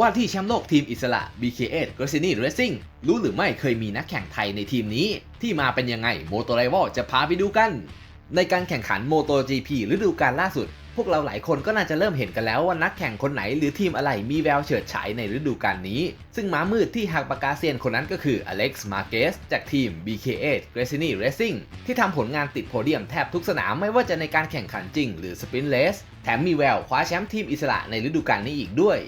ว่าที่แชมป์โลกทีมอิสระ BK8 g r a c i n i Racing รู้หรือไม่เคยมีนักแข่งไทยในทีมนี้ ที่มาเป็นยังไง m o t o r i v a l จะพาไปดูกัน ในการแข่งขัน MotoGP ฤดูกาลล่าสุด พวกเราหลายคนก็น่าจะเริ่มเห็นกันแล้วว่านักแข่งคนไหนหรือทีมอะไรมีแววเฉิดฉายในฤดูกาลนี้ ซึ่งม้ามืดที่หักปากกาเซียนคนนั้นก็คืออเล็กซ์มาเกสจากทีม BK8 g r a c i n i Racing ที่ทำผลงานติดโพเดียมแทบทุกสนามไม่ว่าจะในการแข่งขันจริงหรือสปรินต์เลสแถมมีแววคว้าแชมป์ทีมอิสระในฤดูกาลนี้อีกด้วย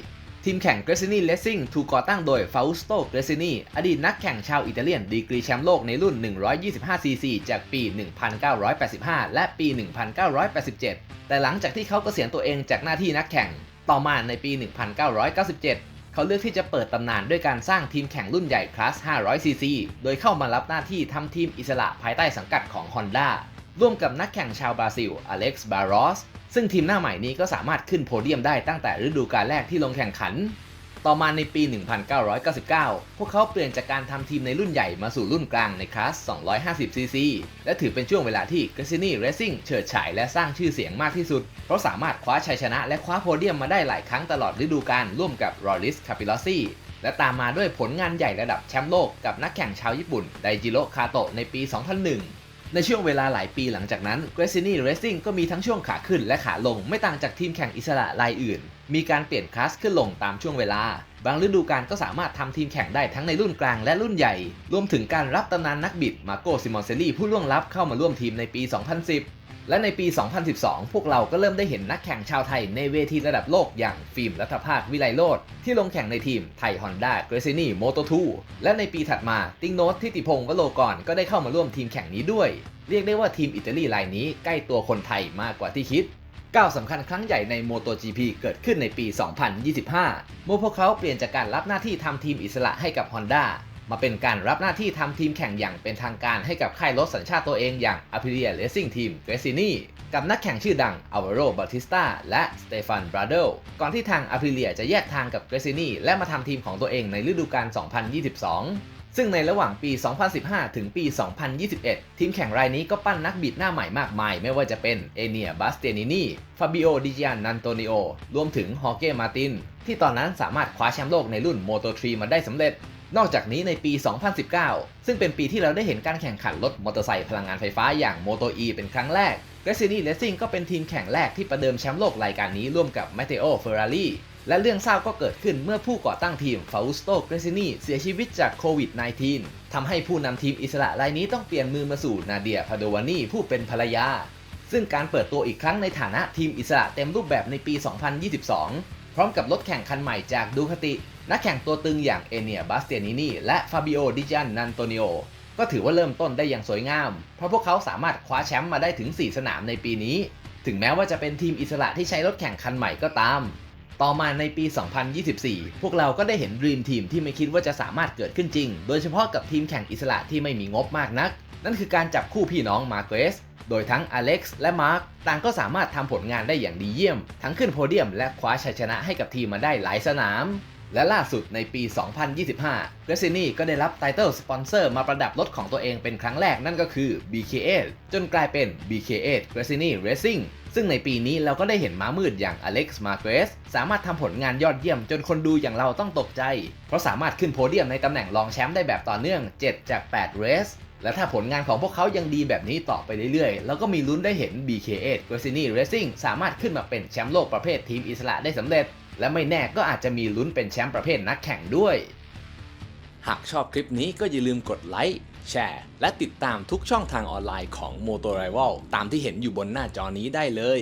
ทีมแข่ง g r a c i n i Racing ถูกก่อตั้งโดย Fausto g r a c i n i อดีตนักแข่งชาวอิตาเลียนดีกรีแชมป์โลกในรุ่น 125cc จากปี 1985 และปี 1987 แต่หลังจากที่เขาเกษียณตัวเองจากหน้าที่นักแข่ง ต่อมาในปี 1997 เขาเลือกที่จะเปิดตำนานด้วยการสร้างทีมแข่งรุ่นใหญ่คลาส 500cc โดยเข้ามารับหน้าที่ทำทีมอิสระภายใต้สังกัดของ Honda ร่วมกับนักแข่งชาวบราซิล อเล็กซ์บารอส ซึ่งทีมหน้าใหม่นี้ก็สามารถขึ้นโพเดียมได้ตั้งแต่ฤดูกาลแรกที่ลงแข่งขัน ต่อมาในปี 1999 พวกเขาเปลี่ยนจากการทำทีมในรุ่นใหญ่มาสู่รุ่นกลางในคลาส 250cc และถือเป็นช่วงเวลาที่ g r a c i n i Racing เฉิดฉายและสร้างชื่อเสียงมากที่สุด เพราะสามารถคว้าชัยชนะและคว้าโพเดียมมาได้หลายครั้งตลอดฤดูกาลร่วมกับ r o l i s c a p i l o s s i และตามมาด้วยผลงานใหญ่ระดับแชมป์โลกกับนักแข่งชาวญี่ปุ่นไดจิโร่คาโตะในปี 2001 ในช่วงเวลาหลายปีหลังจากนั้นเกรซินี่เรสซิ่งก็มีทั้งช่วงขาขึ้นและขาลงไม่ต่างจากทีมแข่งอิสระรายอื่น มีการเปลี่ยนคลาสขึ้นลงตามช่วงเวลา บางฤดูกาลก็สามารถทำทีมแข่งได้ทั้งในรุ่นกลางและรุ่นใหญ่ รวมถึงการรับตำนานนักบิดมาโกซิมอนเซลีผู้ล่วงลับเข้ามาร่วมทีมในปี 2010 และในปี 2012 พวกเราก็เริ่มได้เห็นนักแข่งชาวไทยในเวทีระดับโลกอย่างฟิล์มรัฐภาควิไลโรดที่ลงแข่งในทีมไทยฮอนด้าเกรซินี่โมโต2และในปีถัดมาติงโนตทิติพงศ์วโลกรก็ได้เข้ามาร่วมทีมแข่งนี้ด้วย เรียกได้ว่าทีมอิตาลีรายนี้ใกล้ตัวคนไทยมากกว่าที่คิดก้าวสำคัญครั้งใหญ่ใน MotoGP เกิดขึ้นในปี 2025 เมื่อพวกเขาเปลี่ยนจากการรับหน้าที่ทำทีมอิสระให้กับ Honda มาเป็นการรับหน้าที่ทำทีมแข่งอย่างเป็นทางการให้กับค่ายรถสัญชาติตัวเองอย่าง Aprilia Racing Team g r a c i n i กับนักแข่งชื่อดัง Alvaro Bautista และ Stefan Bradl ก่อนที่ทาง Aprilia จะแยกทางกับ g r a c i n i และมาทำทีมของตัวเองในฤดูกาล 2022ซึ่งในระหว่างปี 2015 ถึงปี 2021 ทีมแข่งรายนี้ก็ปั้นนักบิดหน้าใหม่มากมาย ไม่ว่าจะเป็นเอเนียบาสเตนินีฟาบิโอ ดิจิอันนันโตนิโอ รวมถึงฮอเก้ มาติน ที่ตอนนั้นสามารถคว้าแชมป์โลกในรุ่น Moto3 มาได้สำเร็จ นอกจากนี้ในปี 2019 ซึ่งเป็นปีที่เราได้เห็นการแข่งขันรถมอเตอร์ไซค์พลังงานไฟฟ้าอย่าง Moto E เป็นครั้งแรก g r a c i n i Racing ก็เป็นทีมแข่งแรกที่ประเดิมแชมป์โลกรายการนี้ร่วมกับ Matteo Ferrari และเรื่องเศร้าก็เกิดขึ้นเมื่อผู้ก่อตั้งทีม Fausto g r a c i n i เสียชีวิตจากโควิด -19 ทำให้ผู้นำทีมอิสระรายนี้ต้องเปลี่ยนมือมาสู่นาเดียพาโดวานีผู้เป็นภรรยา ซึ่งการเปิดตัวอีกครั้งในฐานะทีมอิสระเต็มรูปแบบในปี 2022 พร้อมกับรถแข่งคันใหม่จากดูคติ นักแข่งตัวตึงอย่างเอเนียบาสเตียนินีและฟาบิโอดิจันนันโตนิโอก็ถือว่าเริ่มต้นได้อย่างสวยงาม เพราะพวกเขาสามารถคว้าแชมป์มาได้ถึง 4 สนามในปีนี้ ถึงแม้ว่าจะเป็นทีมอิสระที่ใช้รถแข่งคันใหม่ก็ตาม ต่อมาในปี 2024 พวกเราก็ได้เห็น Dream Team ที่ไม่คิดว่าจะสามารถเกิดขึ้นจริง โดยเฉพาะกับทีมแข่งอิสระที่ไม่มีงบมากนัก นั่นคือการจับคู่พี่น้องมาเกรส โดยทั้งอเล็กซ์และมาร์คต่างก็สามารถทำผลงานได้อย่างดีเยี่ยม ทั้งขึ้นโพเดียมและคว้าชัยชนะให้กับทีมมาได้หลายสนาม และล่าสุดในปี 2025 g r a c i n i ก็ได้รับไตเติลสปอนเซอร์มาประดับรถของตัวเองเป็นครั้งแรกนั่นก็คือ BK8 จนกลายเป็น BK8 g r a c i n i Racing ซึ่งในปีนี้เราก็ได้เห็นม้ามืดอย่างอเล็กซ์มาเกรสสามารถทำผลงานยอดเยี่ยมจนคนดูอย่างเราต้องตกใจ เพราะสามารถขึ้นโพเดียมในตำแหน่งรองแชมป์ได้แบบต่อเนื่อง 7 จาก 8 เรส และถ้าผลงานของพวกเขายังดีแบบนี้ต่อไปเรื่อยๆเราก็มีลุ้นได้เห็น BK8 g r a c i n i Racing สามารถขึ้นมาเป็นแชมป์โลกประเภททีมอิสระได้สำเร็จ และไม่แน่ก็อาจจะมีลุ้นเป็นแชมป์ประเภทนักแข่งด้วย หากชอบคลิปนี้ก็อย่าลืมกดไลค์แชร์ และติดตามทุกช่องทางออนไลน์ของ Motor Rival ตามที่เห็นอยู่บนหน้าจอนี้ได้เลย